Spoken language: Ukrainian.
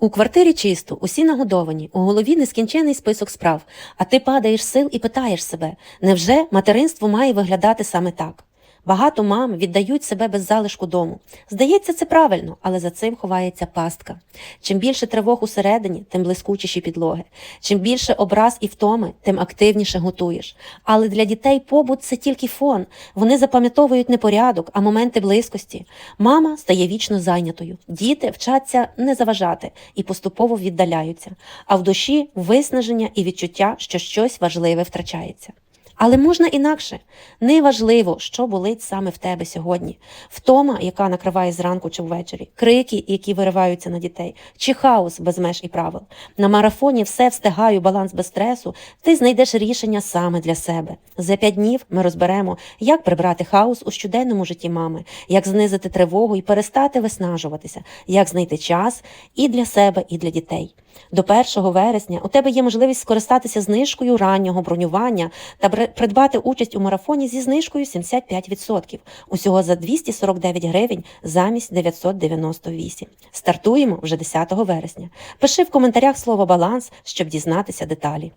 У квартирі чисто, усі нагодовані, у голові нескінчений список справ, а ти падаєш сил і питаєш себе, невже материнство має виглядати саме так? Багато мам віддають себе без залишку дому. Здається, це правильно, але за цим ховається пастка. Чим більше тривог усередині, тим блискучіші підлоги. Чим більше образ і втоми, тим активніше готуєш. Але для дітей побут це тільки фон. Вони запам'ятовують не порядок, а моменти близькості. Мама стає вічно зайнятою. Діти вчаться не заважати і поступово віддаляються. А в душі виснаження і відчуття, що щось важливе втрачається. Але можна інакше. Неважливо, що болить саме в тебе сьогодні. Втома, яка накриває зранку чи ввечері, крики, які вириваються на дітей, чи хаос без меж і правил. На марафоні все встигаю, баланс без стресу. Ти знайдеш рішення саме для себе. За п'ять днів ми розберемо, як прибрати хаос у щоденному житті мами, як знизити тривогу і перестати виснажуватися, як знайти час і для себе, і для дітей. До 1 вересня у тебе є можливість скористатися знижкою раннього бронювання та придбати участь у марафоні зі знижкою 75%. Усього за 249 гривень замість 998. Стартуємо вже 10 вересня. Пиши в коментарях слово баланс, щоб дізнатися деталі.